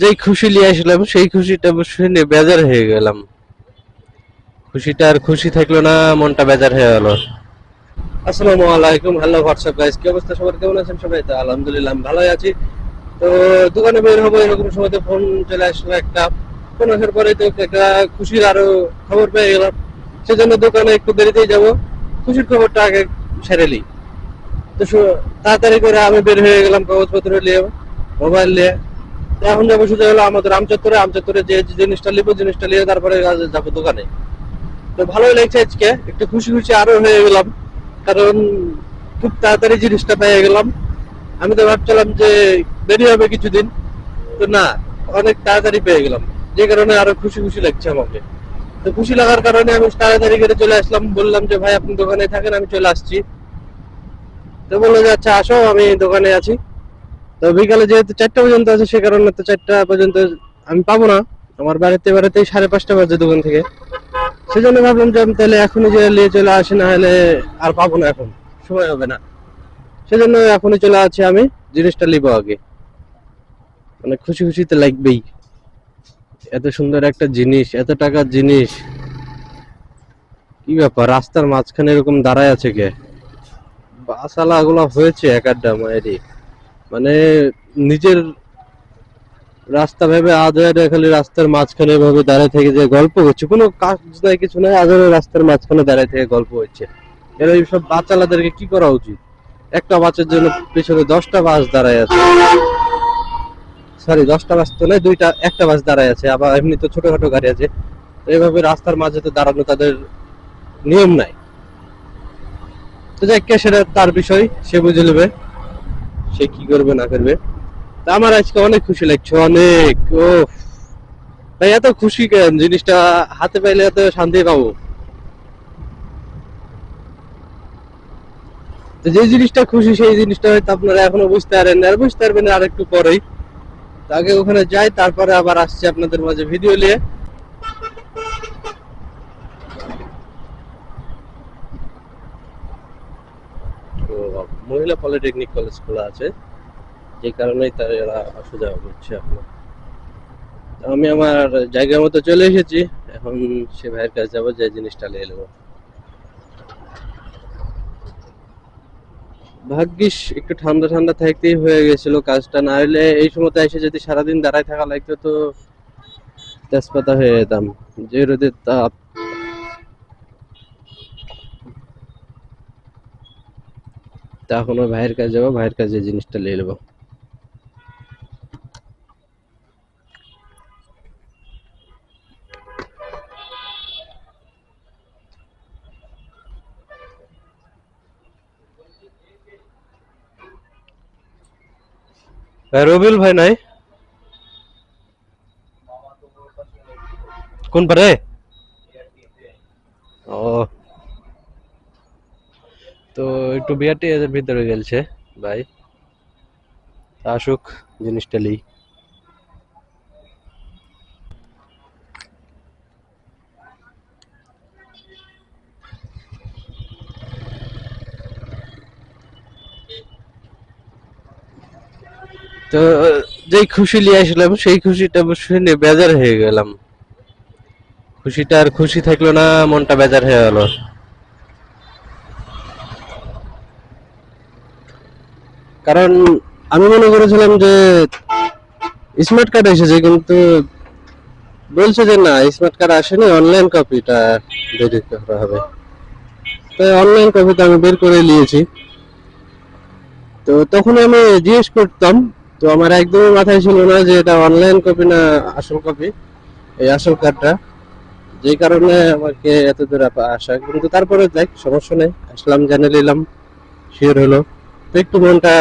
যেই খুশি নিয়ে আসলাম, সেই খুশিটা শুনে বেজার হয়ে গেলাম। খুশিটা আর খুশি থাকল না, মনটা বেজার হয়ে গেল। আসসালামু আলাইকুম, হ্যালো হোয়াটসঅ্যাপ গাইস কি অবস্থা? সবার কেমন আছেন? সবাই তো আলহামদুলিল্লাহ ভালোই আছি। তো দোকানে বের হব, এরকম সময় ফোন চলে আসলো একটা। ফোন আসার পরে তো একটা খুশির আরও খবর পেয়ে গেলাম। সেজন্য দোকানে একটু দেরিতেই যাব। খুশির খবরটা আগে সেরে নিই। তো তাড়াতাড়ি করে আমি বের হয়ে গেলাম কাগজপত্র নিয়ে মোবাইল নিয়ে। এখন যাব শুধু হলো আমাদের আমচত্বরে আমচত্বরে যে জিনিসটা নিবো জিনিসটা নিয়ে তারপরে যাব দোকানে। তো ভালোই লাগছে আজকে। একটু খুশি খুশি আরও হয়ে গেলাম। কারণ খুব তাড়াতাড়ি জিনিসটা পেয়ে গেলাম। আমি তো ভাবছিলাম যে দেরি হবে কিছুদিন। তো না, অনেক তাড়াতাড়ি পেয়ে গেলাম। যে কারণে আরও খুশি খুশি লাগছে আমাকে। তো খুশি লাগার কারণে আমি তাড়াতাড়ি করে চলে আসলাম। বললাম যে, ভাই, আপনি দোকানে থাকেন, আমি চলে আসছি। তো বলল যে আচ্ছা আসো, আমি দোকানে আছি। তো বিকালে যেহেতু চারটা পর্যন্ত আছে, সে কারণে তো চারটা পর্যন্ত আমি পাবো না। আমার বাড়িতে বাড়িতে সাড়ে পাঁচটা বাজে দোকান থেকে। সেজন্য ভাবলাম যে আমি তাহলে এখনই যে নিয়ে চলে আসি, না হলে আর পাবো না এখন। সময় হবে না। সেজন্য এখনই চলে আছি আমি, জিনিসটা নিবো আগে। মানে খুশি খুশি তো লাগবেই। এত সুন্দর একটা জিনিস, এত টাকার জিনিস। কি ব্যাপার, রাস্তার মাঝখানে এরকম দাঁড়ায় আছে কে? বাসালা গুলা হয়েছে এক আড্ডা মায়েরই মানে নিজের রাস্তা ভেবে আদরে খালি রাস্তার মাঝখানে এভাবে দাঁড়ায় থেকে যে গল্প হচ্ছে। কোনো কাজ নাই, কিছু নাই আদরে রাস্তার মাঝখানে দাঁড়ায় থেকে গল্প হচ্ছে। এর এই সব বাচ্চালাদেরকে কি করা উচিত? একটা বাচ্চার জন্য পেছনে দশটা বাস দাঁড়ায় আছে। সরি দশটা বাস তো নয় দুইটা, একটা বাস দাঁড়ায় আছে, আবার এমনি তো ছোটখাটো গাড়ি আছে। এইভাবে রাস্তার মাঝে তো দাঁড়ানো তাদের নিয়ম নাই। তো যাই সেটা তার বিষয়, সে বুঝে নেবে। সে কি করবে, না করবে? তা আমার আজকে অনেক খুশি লাগছে, অনেক ও ভাই, এত খুশি কেন? জিনিসটা হাতে পাইলে এত শান্তি পাবো। যে জিনিসটা খুশি, সেই জিনিসটা হয়তো আপনারা এখনও বুঝতে পারেন আর বুঝতে পারবেন আর একটু পরেই। আগে ওখানে যাই, তারপরে আবার আসছি আপনাদের মাঝে ভিডিও নিয়ে তো মহিলা পলিটেকনিক কলেজ খোলা আছে, যে কারণেই তারা আসা যাওয়া করছে তো আমি আমার জায়গার মতো চলে এসেছি, এখন সে ভাইয়ের কাছে যাব, যে জিনিসটা নিয়ে নেব। ভাগ্যিস একটু ঠান্ডা ঠান্ডা থাকতেই হয়ে গেছিল কাজটা, না হলে এই সময়তে এসে যদি সারাদিন দাঁড়ায় থাকা লাগতো তো তেজপাতা হয়ে যেতাম। যে রোদের তাপ তা এখন ওই ভাইয়ের কাছে যাব ভাইয়ের কাছে এই জিনিসটা নিয়ে নেব। ভাই, রবিউল ভাই নাই? কোন পারে ও। তো একটু বিয়ারটি এদের ভিতরে গেলছে, ভাই। আসুক, জিনিসটা লিই তো, যেই খুশি নিয়ে আসলাম, সেই খুশিটা শুনে বেজার হয়ে গেলাম। খুশিটা আর খুশি থাকল না, মনটা বেজার হয়ে গেল। কারণ আমি মনে করেছিলাম যে স্মার্ট কার্ড এসেছে, কিন্তু বলছে যে না স্মার্ট কার্ড আসেনি অনলাইন কপিটা দেরি করা হবে। তো অনলাইন কপিটা আমি বের করে নিয়েছি। তো তখন আমি জিজ্ঞেস করতাম, তো আমার একদমই মাথায় ছিল না যে এটা অনলাইন কপি না আসল কপি এই আসল কার্ডটা যে কারণে আমাকে এত দূর আসা। কিন্তু তারপরে দেখ, সমস্যা নেই, আসলাম, জেনে নিলাম শিওর হলো। তো একটু মনটা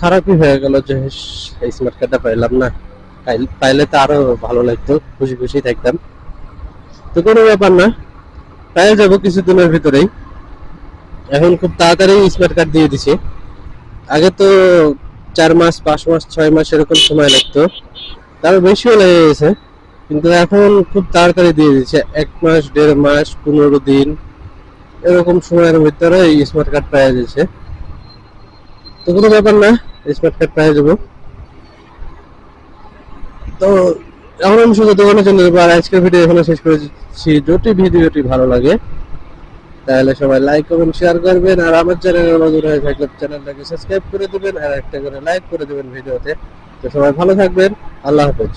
খারাপই হয়ে গেল যে এই স্মার্ট কার্ডটা পাইলাম না। পাইলে তো আরও ভালো লাগতো। খুশি খুশি থাকতাম। তো কোনো ব্যাপার না পেয়ে যাব কিছুদিনের ভিতরেই। এখন খুব তাড়াতাড়ি স্মার্ট কার্ড দিয়ে দিছে। আগে তো চার মাস, পাঁচ মাস, ছয় মাস এরকম সময় লাগতো। তারও বেশিও লেগে গেছে। কিন্তু এখন খুব তাড়াতাড়ি দিয়ে দিচ্ছে এক মাস, দেড় মাস, পনেরো দিন, এরকম সময়ের ভিতরে স্মার্ট কার্ড পেয়ে যাচ্ছে তো কোনো ব্যাপার না স্মার্ট কার্ড দেবো। তো এখন আমি শুধু দোকানের জন্য যাব আর আজকের ভিডিও এখানে শেষ করেছি। যদি ভিডিওটি ভালো লাগে, তাহলে সবাই লাইক কমেন্ট শেয়ার করবেন আর আমার চ্যানেলের নজর হয়ে থাকলে চ্যানেলটাকে সাবস্ক্রাইব করে দেবেন আর একটা করে লাইক করে দেবেন ভিডিওতে। তো সবাই ভালো থাকবেন, আল্লাহ হাফেজ।